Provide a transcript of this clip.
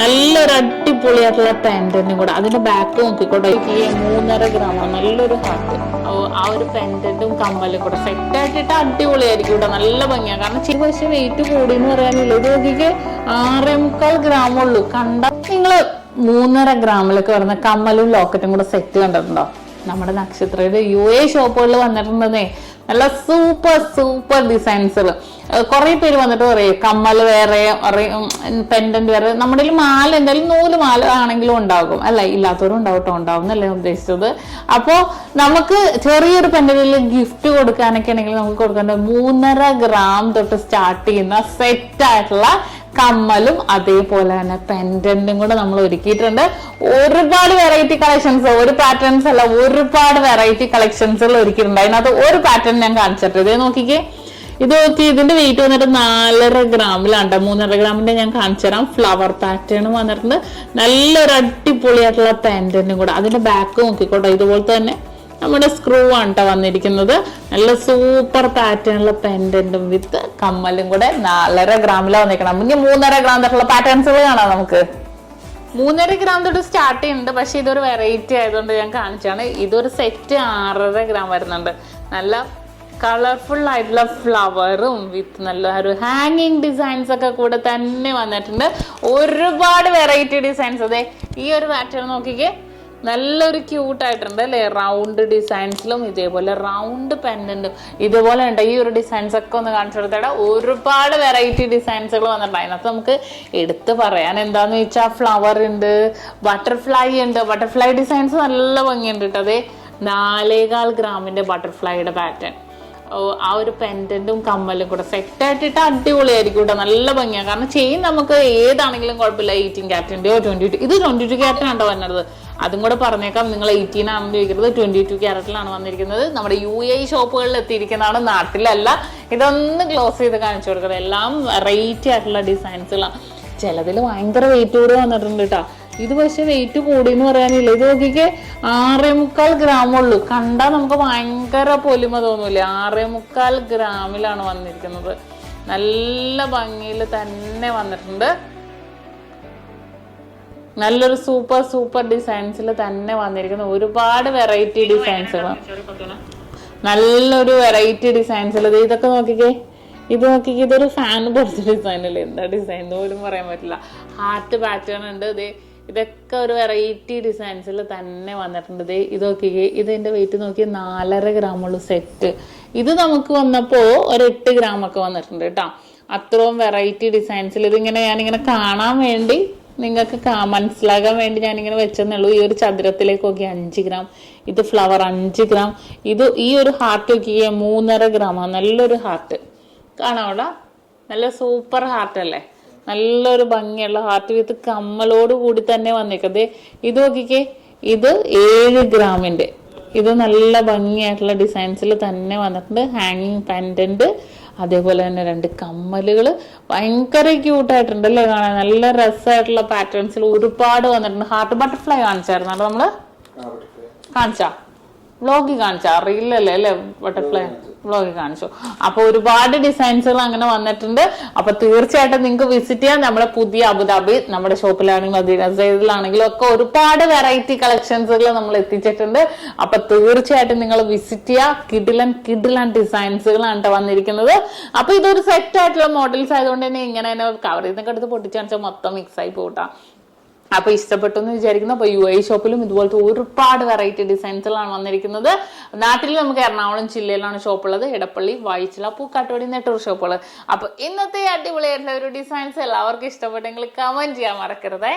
നല്ലൊരു അടിപൊളിയായിട്ടുള്ള പെൻഡന്റും കൂടെ. അതിന്റെ ബാക്ക് നോക്കിക്കോട്ടെ. മൂന്നര ഗ്രാമാണ് നല്ലൊരു ഹാർട്ട് ആ ഒരു പെൻഡന്റും കമ്മലും കൂടെ. സെറ്റ് ആയിട്ടിട്ട് അടിപൊളിയായിരിക്കും ഇവിടെ. നല്ല ഭംഗിയാണ് കാരണം ചെറിയ പക്ഷെ വെയിറ്റ് കൂടി എന്ന് പറയാനില്ല. ഇത് നോക്കിക്ക് ആറേ മുക്കാൽ ഗ്രാമുള്ളൂ കണ്ട നിങ്ങൾ മൂന്നര ഗ്രാമിലൊക്കെ വരുന്ന കമ്മലും ലോക്കറ്റും കൂടെ സെറ്റ് കണ്ടിട്ടുണ്ടോ? നമ്മുടെ നക്ഷത്രയുടെ യു എ ഷോപ്പുകളിൽ വന്നിട്ടുണ്ടെന്നേ. നല്ല സൂപ്പർ സൂപ്പർ ഡിസൈൻസുകൾ കുറേ പേര് വന്നിട്ട് പറയും കമ്മൽ വേറെ പെൻഡന്റ് വേറെ. നമ്മുടെ മാല എന്തായാലും നൂൽ മാല ആണെങ്കിലും ഉണ്ടാകും അല്ല? ഇല്ലാത്തവരും ഉണ്ടാവും എന്നല്ലേ ഞാൻ ഉദ്ദേശിച്ചത്. അപ്പോ നമുക്ക് ചെറിയൊരു പെൻഡന്റിൽ ഗിഫ്റ്റ് കൊടുക്കാനൊക്കെ ആണെങ്കിൽ നമുക്ക് കൊടുക്കേണ്ടത് മൂന്നര ഗ്രാം തൊട്ട് സ്റ്റാർട്ട് ചെയ്യുന്ന സെറ്റ് ആയിട്ടുള്ള കമ്മലും അതേപോലെ തന്നെ പെൻഡന്റും കൂടെ നമ്മൾ ഒരുക്കിയിട്ടുണ്ട്. ഒരുപാട് വെറൈറ്റി കളക്ഷൻസ് ഒരു പാറ്റേൺസ് അല്ല ഒരുപാട് വെറൈറ്റി കളക്ഷൻസുകൾ ഒരുക്കിയിട്ടുണ്ട്. അതിനകത്ത് ഒരു പാറ്റേൺ ഞാൻ കാണിച്ചിട്ട് ഇതേ നോക്കിക്കേ. ഇത് നോക്കി ഇതിന്റെ വെയിറ്റ് വന്നിട്ട് നാലര ഗ്രാമിലാണ് ട്ടോ. മൂന്നര ഗ്രാമിന്റെ ഞാൻ കാണിച്ചു തരാം ഫ്ലവർ പാറ്റേൺ വന്നിട്ടുണ്ട്. നല്ലൊരു അടിപൊളിയായിട്ടുള്ള പെൻഡന്റും കൂടെ. അതിന്റെ ബാക്ക് നോക്കിക്കോട്ടെ. ഇതുപോലെ തന്നെ നമ്മുടെ സ്ക്രൂ ആണ് കേട്ടോ വന്നിരിക്കുന്നത്. നല്ല സൂപ്പർ പാറ്റേണുള്ള പെൻഡന്റും വിത്ത് കമ്മലും കൂടെ നാലര ഗ്രാമിലാണ് വന്നിരിക്കണം മുന്നേ മൂന്നര ഗ്രാം തൊട്ടുള്ള പാറ്റേൺസുകൾ കാണാം നമുക്ക്. മൂന്നര ഗ്രാം തൊട്ട് സ്റ്റാർട്ട് ചെയ്യുന്നുണ്ട്. പക്ഷെ ഇതൊരു വെറൈറ്റി ആയതുകൊണ്ട് ഞാൻ കാണിച്ചാണ്. ഇതൊരു സെറ്റ് ആറര ഗ്രാം വരുന്നുണ്ട്. നല്ല കളർഫുൾ ആയിട്ടുള്ള ഫ്ലവറും വിത്ത് നല്ല ഒരു ഹാങ്ങിങ് ഡിസൈൻസ് ഒക്കെ കൂടെ തന്നെ വന്നിട്ടുണ്ട്. ഒരുപാട് വെറൈറ്റി ഡിസൈൻസ് അതെ ഈ ഒരു പാറ്റേൺ നോക്കിക്കേ. നല്ലൊരു ക്യൂട്ടായിട്ടുണ്ട് അല്ലേ? റൗണ്ട് ഡിസൈൻസിലും ഇതേപോലെ റൗണ്ട് പെൻഡന്റും ഇതുപോലെ ഉണ്ട്. ഈ ഒരു ഡിസൈൻസ് ഒക്കെ ഒന്ന് കാണിച്ചു കൊടുത്തേടാ. ഒരുപാട് വെറൈറ്റി ഡിസൈൻസുകൾ വന്നിട്ടുണ്ട്. അതിനകത്ത് നമുക്ക് എടുത്ത് പറയാൻ എന്താന്ന് വെച്ചാൽ ഫ്ലവർ ഉണ്ട് ബട്ടർഫ്ലൈ ഉണ്ട്. ബട്ടർഫ്ലൈ ഡിസൈൻസ് നല്ല ഭംഗിയുണ്ട് കേട്ടോ. അതെ നാലേകാൽ ഗ്രാമിന്റെ ബട്ടർഫ്ലൈയുടെ പാറ്റേൺ ആ ഒരു പെൻഡന്റും കമ്മലും കൂടെ സെറ്റ് ആയിട്ടിട്ട് അടിപൊളിയായിരിക്കും കേട്ടോ നല്ല ഭംഗിയാണ് കാരണം ചെയിൻ നമുക്ക് ഏതാണെങ്കിലും കുഴപ്പമില്ല. എയ്റ്റീൻ ക്യാരറ്റിന്റെയോ ട്വന്റി ടു ഇത് ട്വന്റി ടു ക്യാരറ്റിനാണ്ടോ വന്നത്? അതും കൂടെ പറഞ്ഞേക്കാം. നിങ്ങൾ എയ്റ്റീൻ ആണെന്ന് ചോദിക്കുന്നത് ട്വന്റി ടു ക്യാരറ്റിലാണ് വന്നിരിക്കുന്നത്. നമ്മുടെ യു എ ഷോപ്പുകളിൽ എത്തിയിരിക്കുന്നതാണ്. നാട്ടിലല്ല. ഇതൊന്ന് ക്ലോസ് ചെയ്ത് കാണിച്ചു കൊടുക്കുന്നത് എല്ലാം വെറൈറ്റി ആയിട്ടുള്ള ഡിസൈൻസുകളാണ് ചിലതിൽ ഭയങ്കര വെയിറ്റ് കൂടെ വന്നിട്ടുണ്ട് കേട്ടോ ഇത് പക്ഷെ വെയിറ്റ് കൂടി എന്ന് പറയാനില്ല. ഇത് നോക്കിക്ക് ആറേ മുക്കാൽ ഗ്രാം ഉള്ളൂ കണ്ടാൽ നമുക്ക് ഭയങ്കര പൊലിമ തോന്നൂലേ ആറേ മുക്കാൽ ഗ്രാമിലാണ് വന്നിരിക്കുന്നത്. നല്ല ഭംഗിയിൽ തന്നെ വന്നിട്ടുണ്ട്. നല്ലൊരു സൂപ്പർ സൂപ്പർ ഡിസൈൻസിൽ തന്നെ വന്നിരിക്കുന്നു. ഒരുപാട് വെറൈറ്റി ഡിസൈൻസുകൾ. നല്ലൊരു വെറൈറ്റി ഡിസൈൻസിൽ. ഇതൊക്കെ നോക്കിക്കേ. ഇത് നോക്കിക്കേ ഇതൊരു ഫാൻ പോലത്തെ ഡിസൈൻ അല്ലേ എന്താ ഡിസൈൻ പോലും പറയാൻ പറ്റില്ല. ഹാർട്ട് പാറ്റേൺ ഉണ്ട്. ഇത് ഇതൊക്കെ ഒരു വെറൈറ്റി ഡിസൈൻസിൽ തന്നെ വന്നിട്ടുണ്ട്. നോക്കിയേ ഇത് ഇതിന്റെ വെയിറ്റ് നോക്കി നാലര ഗ്രാം ഉള്ള സെറ്റ് ഇത് നമുക്ക് വന്നപ്പോ ഒരു എട്ട് ഗ്രാം ഒക്കെ വന്നിട്ടുണ്ട് കേട്ടോ. അത്രയും വെറൈറ്റി ഡിസൈൻസിൽ ഇതിങ്ങനെ ഞാനിങ്ങനെ കാണാൻ വേണ്ടി നിങ്ങൾക്ക് മനസ്സിലാകാൻ വേണ്ടി ഞാനിങ്ങനെ വെച്ചെന്നുള്ളൂ. ഈ ഒരു ചതുരത്തിലേക്ക് നോക്കി അഞ്ച് ഗ്രാം ഇത് ഫ്ലവർ അഞ്ച് ഗ്രാം ഇത് ഈ ഒരു ഹാർട്ട് നോക്കിയ മൂന്നര ഗ്രാം നല്ലൊരു ഹാർട്ട് കാണാം നല്ല സൂപ്പർ ഹാർട്ട് അല്ലേ? നല്ലൊരു ഭംഗിയുള്ള ഹാർട്ട് വിത്ത് കമ്മലോട് കൂടി തന്നെ വന്നേക്കത്. ഇത് നോക്കിക്കേ ഇത് ഏഴ് ഗ്രാമിന്റെ. ഇത് നല്ല ഭംഗിയായിട്ടുള്ള ഡിസൈൻസിൽ തന്നെ വന്നിട്ടുണ്ട്. ഹാങ്ങിങ് പെൻഡന്റ് അതേപോലെ തന്നെ രണ്ട് കമ്മലുകൾ ഭയങ്കര ക്യൂട്ടായിട്ടുണ്ട് അല്ലേ കാണാൻ? നല്ല രസമായിട്ടുള്ള പാറ്റേൺസിൽ ഒരുപാട് വന്നിട്ടുണ്ട്. ഹാർട്ട് ബട്ടർഫ്ലൈ കാണിച്ചായിരുന്നു അത് നമ്മൾ കാണിച്ചാ? വ്ളോഗിൽ കാണിച്ച. അറിയില്ലല്ലേ അല്ലേ ബട്ടർഫ്ലൈ വ്ളോഗിൽ കാണിച്ചു. അപ്പൊ ഒരുപാട് ഡിസൈൻസുകൾ അങ്ങനെ വന്നിട്ടുണ്ട്. അപ്പൊ തീർച്ചയായിട്ടും നിങ്ങൾക്ക് വിസിറ്റ് ചെയ്യാം. നമ്മുടെ പുതിയ അബുദാബി നമ്മുടെ ഷോപ്പിലാണെങ്കിലും മദീന സൈഡിലാണെങ്കിലും ഒക്കെ ഒരുപാട് വെറൈറ്റി കളക്ഷൻസുകൾ നമ്മൾ എത്തിച്ചിട്ടുണ്ട്. അപ്പൊ തീർച്ചയായിട്ടും നിങ്ങൾ വിസിറ്റ് ചെയ്യുക കിഡിലൻ കിഡിലൻ ഡിസൈൻസുകളാണ് കേട്ടോ വന്നിരിക്കുന്നത്. അപ്പൊ ഇതൊരു സെറ്റ് ആയിട്ടുള്ള മോഡൽസ് ആയതുകൊണ്ട് തന്നെ ഇങ്ങനെ തന്നെ കവർ ചെയ്തൊക്കെ എടുത്ത് പൊട്ടിച്ചാണിച്ചാൽ മൊത്തം മിക്സ് ആയി പോട്ടാ അപ്പൊ ഇഷ്ടപ്പെട്ടു എന്ന് വിചാരിക്കുന്നു. അപ്പൊ യു ഐ ഷോപ്പിലും ഇതുപോലത്തെ ഒരുപാട് വെറൈറ്റി ഡിസൈൻസിലാണ് വന്നിരിക്കുന്നത്. നാട്ടിൽ നമുക്ക് എറണാകുളം ജില്ലയിലാണ് ഷോപ്പുള്ളത്. ഇടപ്പള്ളി വായിച്ചില പൂക്കാട്ടുപടി നെട്ടൂർ ഷോപ്പുകൾ അപ്പൊ ഇന്നത്തെ അടിപൊളിയായിട്ടുള്ള ഒരു ഡിസൈൻസ് എല്ലാവർക്കും ഇഷ്ടപ്പെട്ടെങ്കിൽ കമന്റ് ചെയ്യാൻ മറക്കരുതേ.